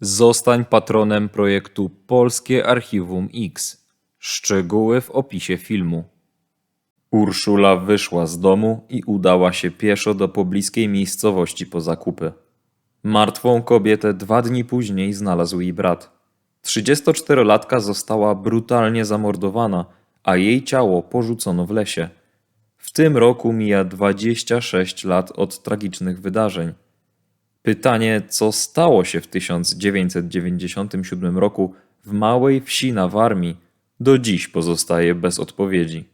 Zostań patronem projektu Polskie Archiwum X. Szczegóły w opisie filmu. Urszula wyszła z domu i udała się pieszo do pobliskiej miejscowości po zakupy. Martwą kobietę dwa dni później znalazł jej brat. 34-latka została brutalnie zamordowana, a jej ciało porzucono w lesie. W tym roku mija 26 lat od tragicznych wydarzeń. Pytanie, co stało się w 1997 roku w małej wsi na Warmii, do dziś pozostaje bez odpowiedzi.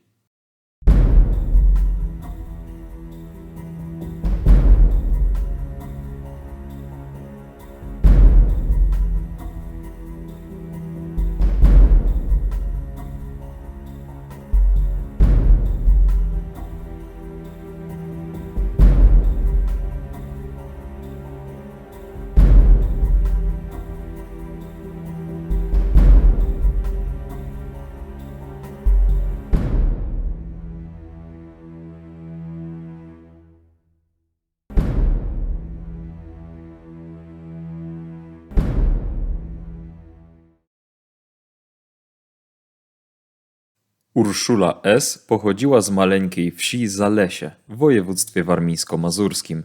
Urszula S. pochodziła z maleńkiej wsi Zalesie w województwie warmińsko-mazurskim.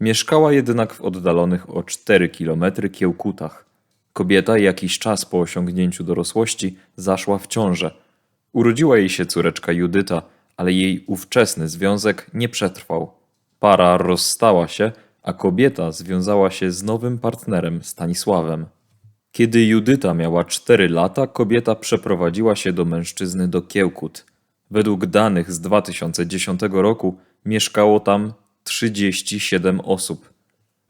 Mieszkała jednak w oddalonych o 4 km Kiełkutach. Kobieta jakiś czas po osiągnięciu dorosłości zaszła w ciążę. Urodziła jej się córeczka Judyta, ale jej ówczesny związek nie przetrwał. Para rozstała się, a kobieta związała się z nowym partnerem Stanisławem. Kiedy Judyta miała 4 lata, kobieta przeprowadziła się do mężczyzny do Kiełkut. Według danych z 2010 roku mieszkało tam 37 osób.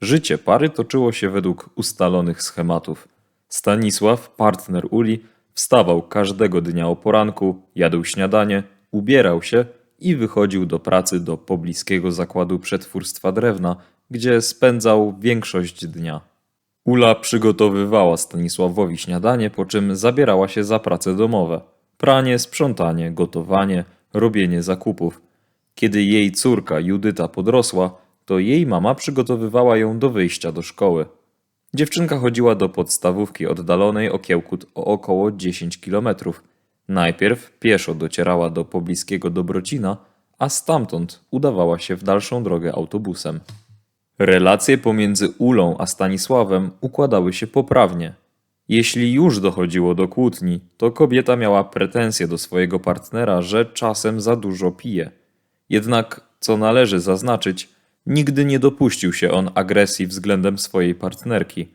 Życie pary toczyło się według ustalonych schematów. Stanisław, partner Uli, wstawał każdego dnia o poranku, jadł śniadanie, ubierał się i wychodził do pracy do pobliskiego zakładu przetwórstwa drewna, gdzie spędzał większość dnia. Ula przygotowywała Stanisławowi śniadanie, po czym zabierała się za prace domowe. Pranie, sprzątanie, gotowanie, robienie zakupów. Kiedy jej córka Judyta podrosła, to jej mama przygotowywała ją do wyjścia do szkoły. Dziewczynka chodziła do podstawówki oddalonej o Kiełkut o około 10 kilometrów. Najpierw pieszo docierała do pobliskiego Dobrocina, a stamtąd udawała się w dalszą drogę autobusem. Relacje pomiędzy Ulą a Stanisławem układały się poprawnie. Jeśli już dochodziło do kłótni, to kobieta miała pretensje do swojego partnera, że czasem za dużo pije. Jednak, co należy zaznaczyć, nigdy nie dopuścił się on agresji względem swojej partnerki.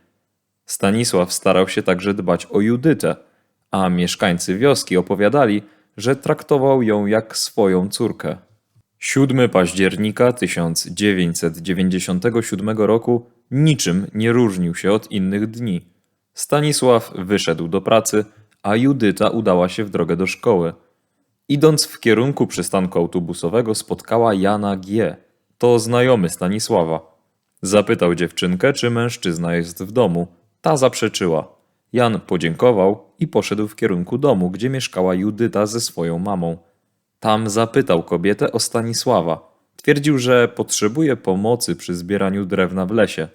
Stanisław starał się także dbać o Judytę, a mieszkańcy wioski opowiadali, że traktował ją jak swoją córkę. 7 października 1997 roku niczym nie różnił się od innych dni. Stanisław wyszedł do pracy, a Judyta udała się w drogę do szkoły. Idąc w kierunku przystanku autobusowego spotkała Jana G. To znajomy Stanisława. Zapytał dziewczynkę, czy mężczyzna jest w domu. Ta zaprzeczyła. Jan podziękował i poszedł w kierunku domu, gdzie mieszkała Judyta ze swoją mamą. Tam zapytał kobietę o Stanisława. Twierdził, że potrzebuje pomocy przy zbieraniu drewna w lesie.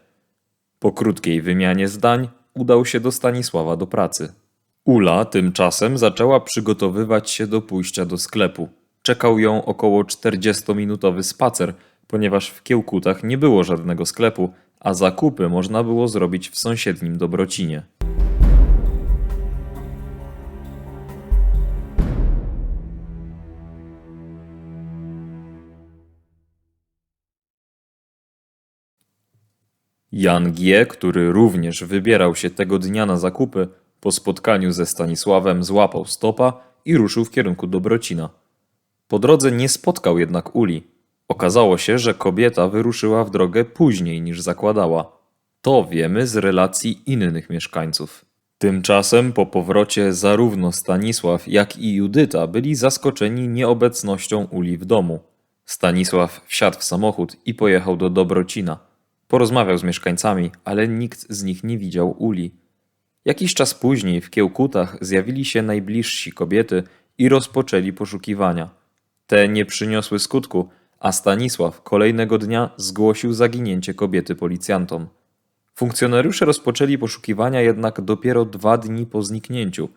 Po krótkiej wymianie zdań udał się do Stanisława do pracy. Ula tymczasem zaczęła przygotowywać się do pójścia do sklepu. Czekał ją około 40-minutowy spacer, ponieważ w Kiełkutach nie było żadnego sklepu, a zakupy można było zrobić w sąsiednim Dobrocinie. Jan G., który również wybierał się tego dnia na zakupy, po spotkaniu ze Stanisławem złapał stopa i ruszył w kierunku Dobrocina. Po drodze nie spotkał jednak Uli. Okazało się, że kobieta wyruszyła w drogę później niż zakładała. To wiemy z relacji innych mieszkańców. Tymczasem po powrocie zarówno Stanisław, jak i Judyta byli zaskoczeni nieobecnością Uli w domu. Stanisław wsiadł w samochód i pojechał do Dobrocina. Porozmawiał z mieszkańcami, ale nikt z nich nie widział Uli. Jakiś czas później w Kiełkutach zjawili się najbliżsi kobiety i rozpoczęli poszukiwania. Te nie przyniosły skutku, a Stanisław kolejnego dnia zgłosił zaginięcie kobiety policjantom. Funkcjonariusze rozpoczęli poszukiwania jednak dopiero dwa dni po zniknięciu.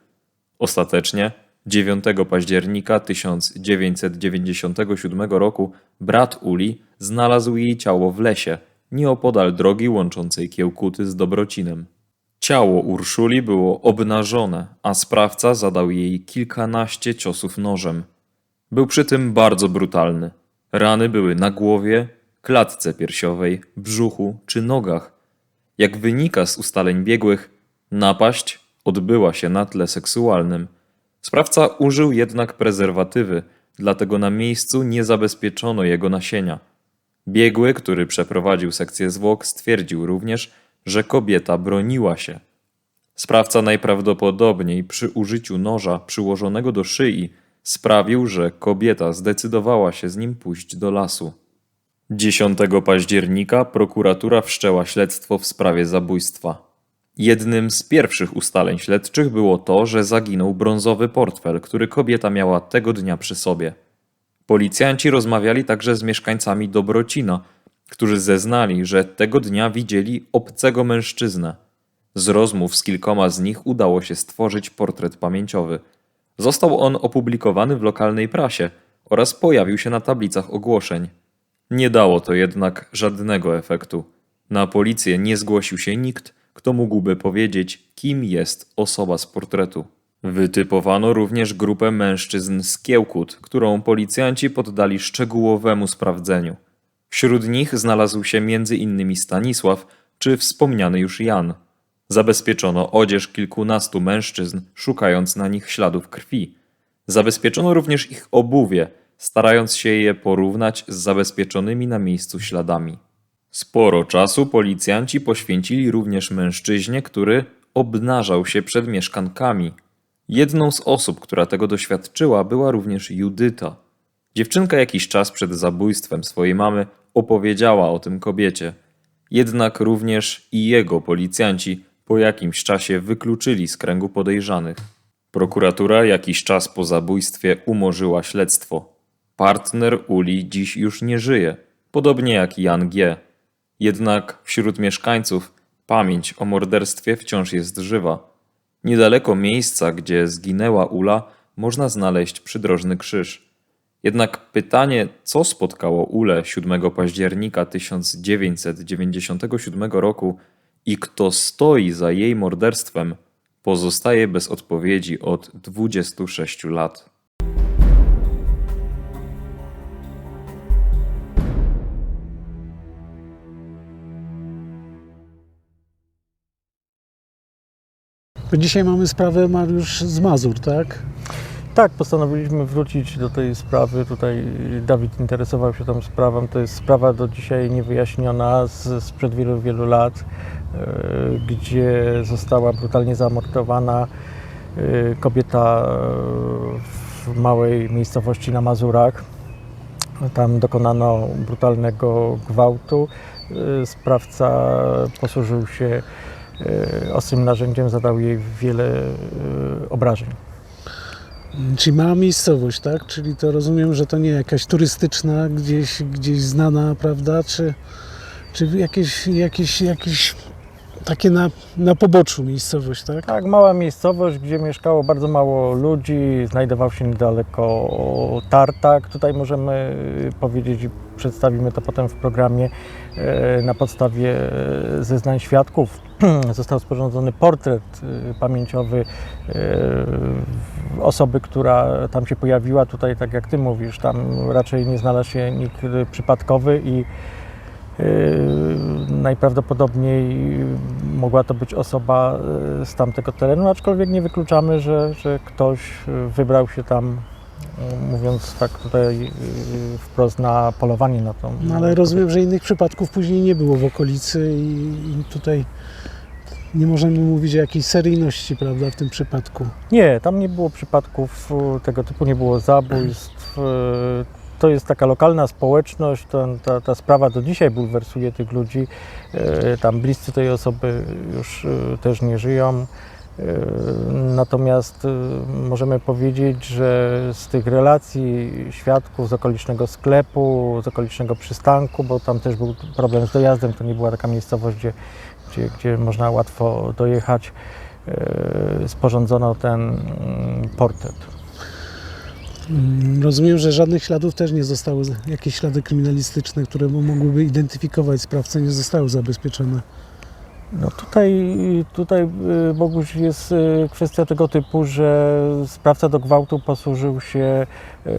Ostatecznie 9 października 1997 roku brat Uli znalazł jej ciało w lesie, nieopodal drogi łączącej Kiełkuty z Dobrocinem. Ciało Urszuli było obnażone, a sprawca zadał jej kilkanaście ciosów nożem. Był przy tym bardzo brutalny. Rany były na głowie, klatce piersiowej, brzuchu czy nogach. Jak wynika z ustaleń biegłych, napaść odbyła się na tle seksualnym. Sprawca użył jednak prezerwatywy, dlatego na miejscu nie zabezpieczono jego nasienia. Biegły, który przeprowadził sekcję zwłok, stwierdził również, że kobieta broniła się. Sprawca najprawdopodobniej przy użyciu noża przyłożonego do szyi sprawił, że kobieta zdecydowała się z nim pójść do lasu. 10 października prokuratura wszczęła śledztwo w sprawie zabójstwa. Jednym z pierwszych ustaleń śledczych było to, że zaginął brązowy portfel, który kobieta miała tego dnia przy sobie. Policjanci rozmawiali także z mieszkańcami Dobrocina, którzy zeznali, że tego dnia widzieli obcego mężczyznę. Z rozmów z kilkoma z nich udało się stworzyć portret pamięciowy. Został on opublikowany w lokalnej prasie oraz pojawił się na tablicach ogłoszeń. Nie dało to jednak żadnego efektu. Na policję nie zgłosił się nikt, kto mógłby powiedzieć, kim jest osoba z portretu. Wytypowano również grupę mężczyzn z Kiełkut, którą policjanci poddali szczegółowemu sprawdzeniu. Wśród nich znalazł się m.in. Stanisław czy wspomniany już Jan. Zabezpieczono odzież kilkunastu mężczyzn, szukając na nich śladów krwi. Zabezpieczono również ich obuwie, starając się je porównać z zabezpieczonymi na miejscu śladami. Sporo czasu policjanci poświęcili również mężczyźnie, który obnażał się przed mieszkankami. Jedną z osób, która tego doświadczyła, była również Judyta. Dziewczynka jakiś czas przed zabójstwem swojej mamy opowiedziała o tym kobiecie. Jednak również i jego policjanci po jakimś czasie wykluczyli z kręgu podejrzanych. Prokuratura jakiś czas po zabójstwie umorzyła śledztwo. Partner Uli dziś już nie żyje, podobnie jak Jan G. Jednak wśród mieszkańców pamięć o morderstwie wciąż jest żywa. Niedaleko miejsca, gdzie zginęła Ula, można znaleźć przydrożny krzyż. Jednak pytanie, co spotkało Ulę 7 października 1997 roku i kto stoi za jej morderstwem, pozostaje bez odpowiedzi od 26 lat. To dzisiaj mamy sprawę Mariusz z Mazur, tak? Tak, postanowiliśmy wrócić do tej sprawy. Tutaj Dawid interesował się tą sprawą. To jest sprawa do dzisiaj niewyjaśniona z, sprzed wielu, wielu lat, e, gdzie została brutalnie zamordowana e, kobieta e, w małej miejscowości na Mazurach. Tam dokonano brutalnego gwałtu. Sprawca posłużył się ostrym narzędziem, zadał jej wiele e, obrażeń. Czyli mała miejscowość, tak? Czyli to rozumiem, że to nie jakaś turystyczna, gdzieś, gdzieś znana, prawda? Czy, czy jakieś, jakieś, jakieś takie na, na poboczu miejscowość, tak? Tak, mała miejscowość, gdzie mieszkało bardzo mało ludzi, znajdował się niedaleko tartak. Tutaj możemy powiedzieć przedstawimy to potem w programie e, na podstawie e, zeznań świadków. Został sporządzony portret e, pamięciowy osoby, która tam się pojawiła. Tutaj, tak jak Ty mówisz, tam raczej nie znalazł się nikt przypadkowy i Najprawdopodobniej mogła to być osoba yy, z tamtego terenu, aczkolwiek nie wykluczamy, że, że ktoś yy, wybrał się tam, yy, mówiąc tak tutaj yy, wprost, na polowanie na tą. No ale rozumiem, że innych przypadków później nie było w okolicy i, i tutaj nie możemy mówić o jakiejś seryjności, prawda, w tym przypadku. Nie, tam nie było przypadków yy, tego typu, nie było zabójstw. To jest taka lokalna społeczność, ta, ta sprawa do dzisiaj bulwersuje tych ludzi. Yy, Tam bliscy tej osoby już yy, też nie żyją. Natomiast y, możemy powiedzieć, że z tych relacji świadków z okolicznego sklepu, z okolicznego przystanku, bo tam też był problem z dojazdem, to nie była taka miejscowość, gdzie, gdzie, gdzie można łatwo dojechać, sporządzono ten mm, portret. Mm, Rozumiem, że żadnych śladów też nie zostały, jakieś ślady kryminalistyczne, które by mogłyby identyfikować sprawcę, nie zostały zabezpieczone. No tutaj, tutaj y, Boguś jest y, kwestia tego typu, że sprawca do gwałtu posłużył się, y,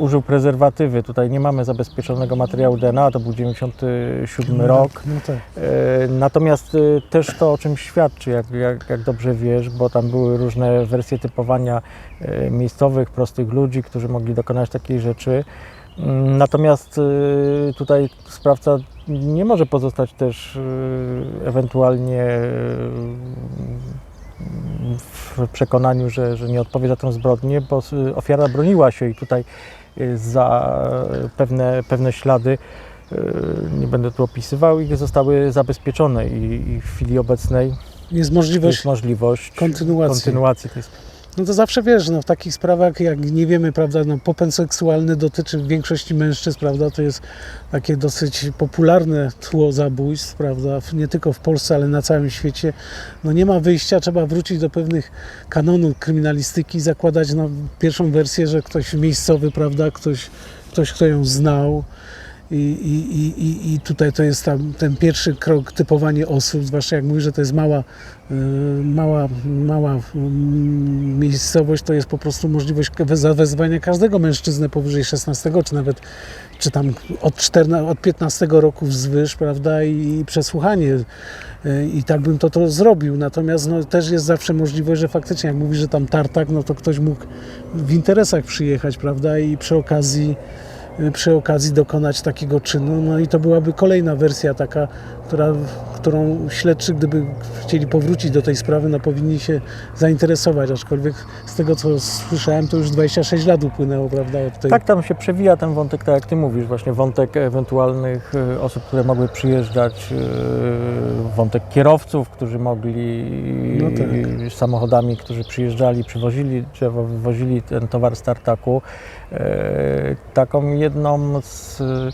użył prezerwatywy. Tutaj nie mamy zabezpieczonego materiału DNA, to był 97 rok. No tak. E, Natomiast e, też to o czym świadczy, jak, jak, jak dobrze wiesz, bo tam były różne wersje typowania e, miejscowych, prostych ludzi, którzy mogli dokonać takiej rzeczy. Mm, Natomiast tutaj sprawca nie może pozostać też ewentualnie w przekonaniu, że, że nie odpowie za tę zbrodnię, bo ofiara broniła się i tutaj za pewne, pewne ślady e, nie będę tu opisywał, ich zostały zabezpieczone i, i w chwili obecnej Jest możliwość jest możliwość kontynuacji. kontynuacji tej sprawy. No to zawsze wiesz, no w takich sprawach, jak nie wiemy, prawda, no popęd seksualny dotyczy w większości mężczyzn, prawda, to jest takie dosyć popularne tło zabójstw, prawda, nie tylko w Polsce, ale na całym świecie. No nie ma wyjścia, trzeba wrócić do pewnych kanonów kryminalistyki, zakładać no, pierwszą wersję, że ktoś miejscowy, prawda, ktoś, ktoś kto ją znał. I, i, i, i- tutaj to jest tam ten pierwszy krok, typowanie osób, zwłaszcza jak mówisz, że to jest mała, y, mała, mała mm, miejscowość, to jest po prostu możliwość zawezwania każdego mężczyznę powyżej 16, czy nawet czy tam od, 14, od 15 roku wzwyż, prawda, i, i przesłuchanie. Y, I tak bym to, to zrobił. Natomiast no, też jest zawsze możliwość, że faktycznie, jak mówisz, że tam tartak, no to ktoś mógł w interesach przyjechać, prawda, i przy okazji przy okazji dokonać takiego czynu. No i to byłaby kolejna wersja taka, która, którą śledczy, gdyby chcieli powrócić do tej sprawy, no powinni się zainteresować, aczkolwiek z tego co słyszałem, to już 26 lat upłynęło, prawda, tej... Tak, tam się przewija ten wątek, tak jak Ty mówisz, właśnie wątek ewentualnych e, osób, które mogły przyjeżdżać, e, wątek kierowców, którzy mogli No tak. samochodami, którzy przyjeżdżali, przywozili drzewo, wywozili ten towar z tartaku. E, Taką jedną z e,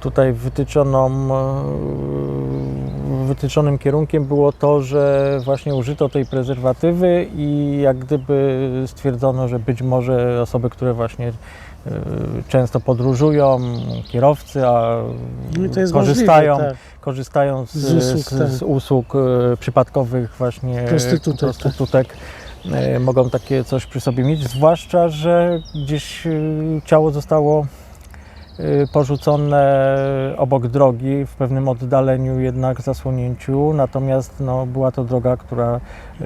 tutaj wytyczoną, e, wytyczonym kierunkiem było to, że właśnie użyto tej prezerwatywy i jak gdyby stwierdzono, że być może osoby, które właśnie e, często podróżują, kierowcy, a No korzystają, możliwe, tak. korzystają z, Z usług, z, tak. z usług przypadkowych właśnie Prostytutek, tak. prostytutek mogą takie coś przy sobie mieć, zwłaszcza, że gdzieś e, ciało zostało e, porzucone obok drogi, w pewnym oddaleniu jednak zasłonięciu, natomiast no, była to droga, która e,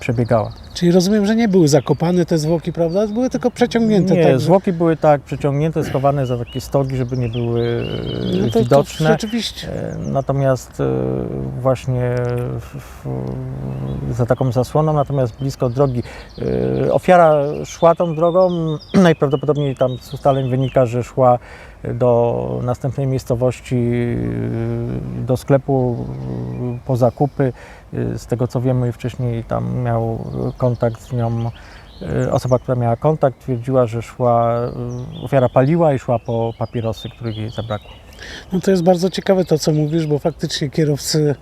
przebiegała. Czyli rozumiem, że nie były zakopane te zwłoki, prawda? Były tylko przeciągnięte. Nie, tak, że- zwłoki były tak przeciągnięte, schowane za takie stogi, żeby nie były e, no to, to widoczne. rzeczywiście. E, Natomiast właśnie w, w, za taką zasłoną, natomiast blisko drogi. Ofiara szła tą drogą, najprawdopodobniej tam z ustaleń wynika, że szła do następnej miejscowości, e, do sklepu e, po zakupy. E, Z tego co wiemy, wcześniej tam miał kontakt z nią osoba, która miała kontakt, twierdziła, że szła, ofiara paliła i szła po papierosy, których jej zabrakło. No to jest bardzo ciekawe to, co mówisz, bo faktycznie kierowcy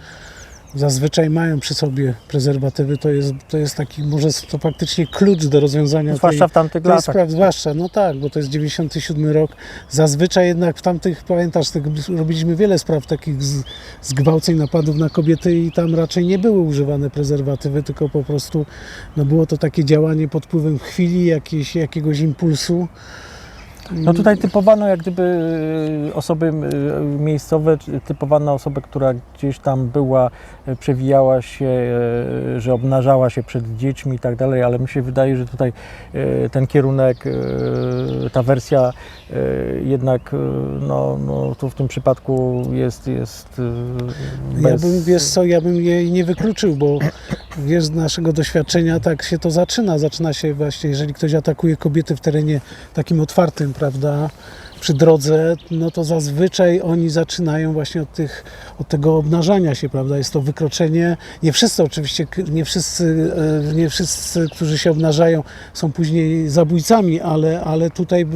zazwyczaj mają przy sobie prezerwatywy. To jest, to jest taki, może to faktycznie klucz do rozwiązania Zwłaszcza tej, w tamtych tej latach. sprawy. Zwłaszcza, no tak, bo to jest 97 rok. Zazwyczaj jednak w tamtych, pamiętasz, tych, robiliśmy wiele spraw takich z, zgwałceń, napadów na kobiety i tam raczej nie były używane prezerwatywy, tylko po prostu no było to takie działanie pod wpływem chwili, jakieś, jakiegoś impulsu. No tutaj typowano jak gdyby y, osoby y, miejscowe, typowano osobę, która gdzieś tam była, y, przewijała się, że obnażała się przed dziećmi i tak dalej, ale mi się wydaje, że tutaj ten kierunek, ta wersja jednak no, no, tu w tym przypadku jest, jest y, Ja bez... bym, wiesz co, ja bym jej nie wykluczył, bo wiesz, z naszego doświadczenia tak się to zaczyna. Zaczyna się właśnie, jeżeli ktoś atakuje kobiety w terenie takim otwartym, prawda, przy drodze, no to zazwyczaj oni zaczynają właśnie od, tych, od tego obnażania się, prawda? Jest to wykroczenie. Nie wszyscy oczywiście, nie wszyscy, e, nie wszyscy, którzy się obnażają, są później zabójcami, ale, ale tutaj,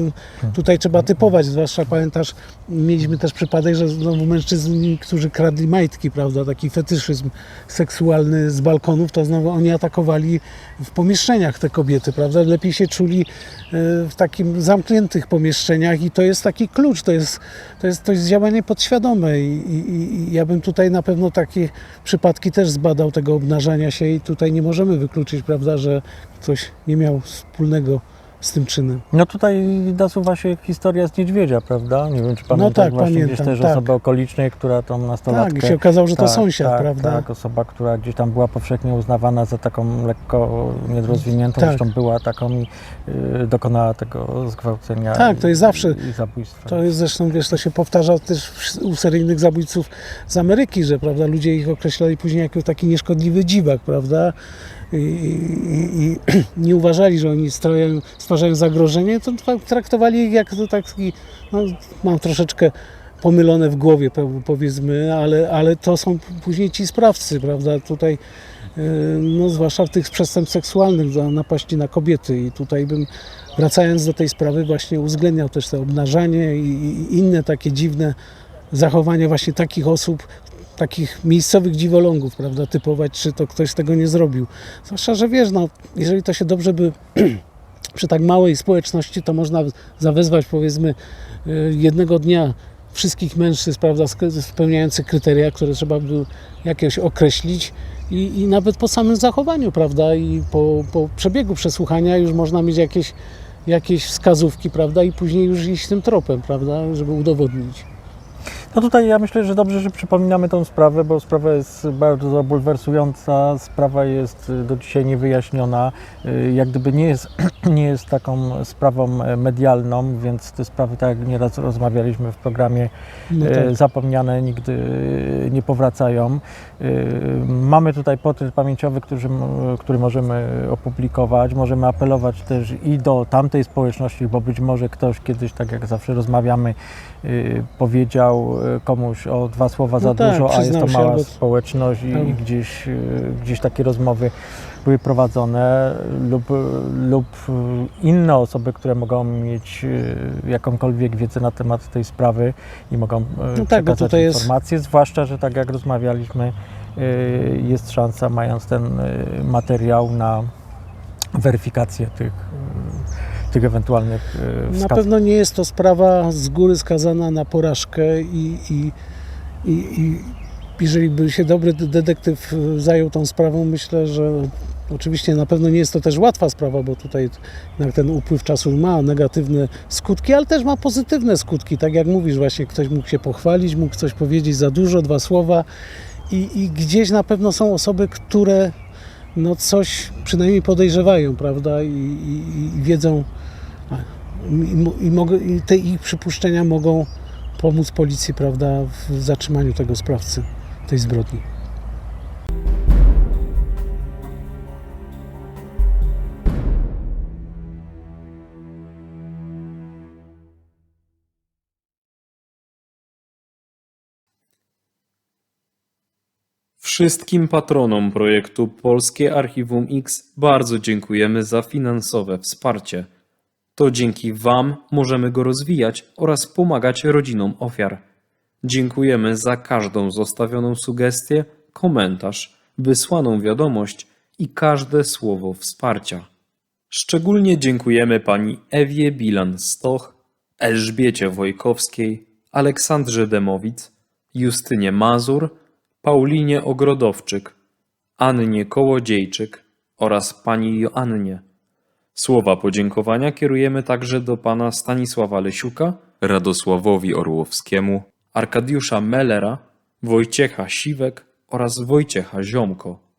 tutaj trzeba typować. Zwłaszcza pamiętasz, mieliśmy też przypadek, że znowu mężczyźni, którzy kradli majtki, prawda? Taki fetyszyzm seksualny z balkonów, to znowu oni atakowali w pomieszczeniach te kobiety, prawda? Lepiej się czuli e, w takim zamkniętych pomieszczeniach i to jest taki klucz, to jest, to jest, to jest działanie podświadome i, i, i ja bym tutaj na pewno takie przypadki też zbadał tego obnażania się i tutaj nie możemy wykluczyć, prawda, że ktoś nie miał wspólnego z tym czynem. No tutaj nasuwa się historia z niedźwiedzia, prawda? Nie wiem, czy pamiętasz tak, właśnie gdzieś pamiętam, też tak. osobę okolicznej, która tą nastolatkę... Tak, i się okazało, że to Tak, sąsiad, tak, prawda? Tak, osoba, która gdzieś tam była powszechnie uznawana za taką lekko niedorozwiniętą, Tak. zresztą była taką i y, dokonała tego zgwałcenia Tak, to jest zawsze- i zabójstwa. To jest zresztą, wiesz, to się powtarza też u seryjnych zabójców z Ameryki, że prawda, ludzie ich określali później jako taki nieszkodliwy dziwak, prawda? I, i, nie uważali, że oni stwarzają, stwarzają zagrożenie, to tra- traktowali ich jak to taki, no, mam troszeczkę pomylone w głowie, powiedzmy, ale, ale to są później ci sprawcy, prawda? Tutaj, yy, no, zwłaszcza tych przestępstw seksualnych, napaści na kobiety. I tutaj bym, wracając do tej sprawy, właśnie uwzględniał też to obnażanie i, i inne takie dziwne zachowania właśnie takich osób, takich miejscowych dziwolągów, prawda, typować, czy to ktoś tego nie zrobił. Zwłaszcza, że wiesz, no, jeżeli to się dobrze by przy tak małej społeczności, to można zawezwać, powiedzmy, y, jednego dnia wszystkich mężczyzn, prawda, spełniających kryteria, które trzeba by jakieś określić i, i nawet po samym zachowaniu, prawda, i po, po przebiegu przesłuchania już można mieć jakieś, jakieś wskazówki, prawda, i później już iść tym tropem, prawda, żeby udowodnić. No tutaj ja myślę, że dobrze, że przypominamy tą sprawę, bo sprawa jest bardzo bulwersująca, sprawa jest y, do dzisiaj niewyjaśniona, y, jak gdyby nie jest, nie jest taką sprawą e, medialną, więc te sprawy, tak jak nieraz rozmawialiśmy w programie, No e, tak. zapomniane nigdy e, nie powracają. E, Mamy tutaj portret pamięciowy, który, który możemy opublikować. Możemy apelować też i do tamtej społeczności, bo być może ktoś kiedyś, tak jak zawsze rozmawiamy, powiedział komuś o dwa słowa za No tak, dużo, a jest to mała albo- społeczność i, i gdzieś, e, gdzieś takie rozmowy były prowadzone lub, lub inne osoby, które mogą mieć jakąkolwiek wiedzę na temat tej sprawy i mogą No tak, przekazać tutaj jest- informacje, zwłaszcza, że tak jak rozmawialiśmy, jest szansa, mając ten materiał na weryfikację tych, tych ewentualnych e, Na wskazów. pewno nie jest to sprawa z góry skazana na porażkę i, i, i, i jeżeli by się dobry detektyw zajął tą sprawą, myślę, że oczywiście na pewno nie jest to też łatwa sprawa, bo tutaj ten upływ czasu ma negatywne skutki, ale też ma pozytywne skutki. Tak jak mówisz, właśnie ktoś mógł się pochwalić, mógł coś powiedzieć za dużo, dwa słowa i, i gdzieś na pewno są osoby, które no coś przynajmniej podejrzewają, prawda, i, i, i wiedzą, i, i, mogą, i te ich przypuszczenia mogą pomóc policji, prawda, w zatrzymaniu tego sprawcy tej zbrodni. Wszystkim patronom projektu Polskie Archiwum X bardzo dziękujemy za finansowe wsparcie. To dzięki Wam możemy go rozwijać oraz pomagać rodzinom ofiar. Dziękujemy za każdą zostawioną sugestię, komentarz, wysłaną wiadomość i każde słowo wsparcia. Szczególnie dziękujemy pani Ewie Bilan-Stoch, Elżbiecie Wojkowskiej, Aleksandrze Demowic, Justynie Mazur, Paulinie Ogrodowczyk, Annie Kołodziejczyk oraz pani Joannie. Słowa podziękowania kierujemy także do pana Stanisława Lesiuka, Radosławowi Orłowskiemu, Arkadiusza Mellera, Wojciecha Siwek oraz Wojciecha Ziomko.